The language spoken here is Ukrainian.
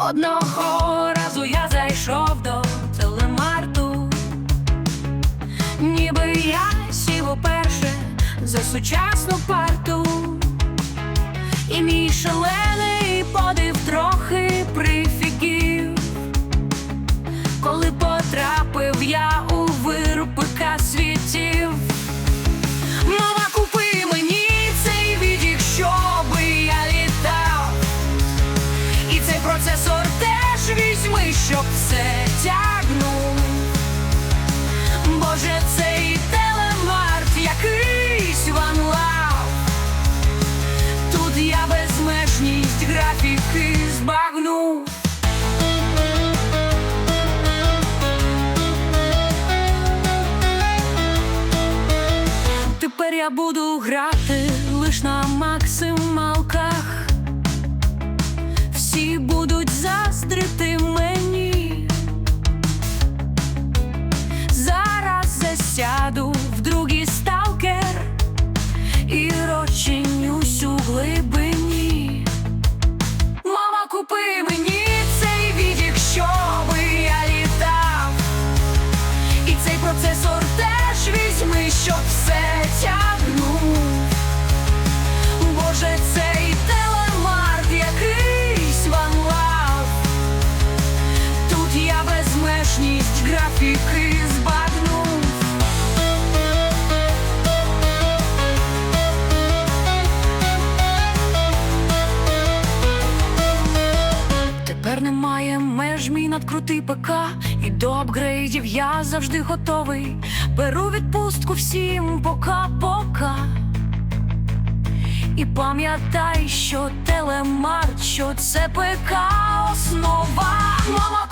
Одного разу я зайшов до телемарту, ніби я сів уперше за сучасну парту, теж щоб все тягнув. Боже, цей телемарт якийсь ванлав. Тут я безмежність графіки збагнув. Тепер я буду грати теж візьми, щоб все тягнув. Боже, цей телемарт якийсь ванлав. Тут я безмежність графіки немає меж мій надкрутий ПК. І до апгрейдів я завжди готовий. Беру відпустку всім пока-пока. І пам'ятай, що телемарт, що це ПК основа. Мама,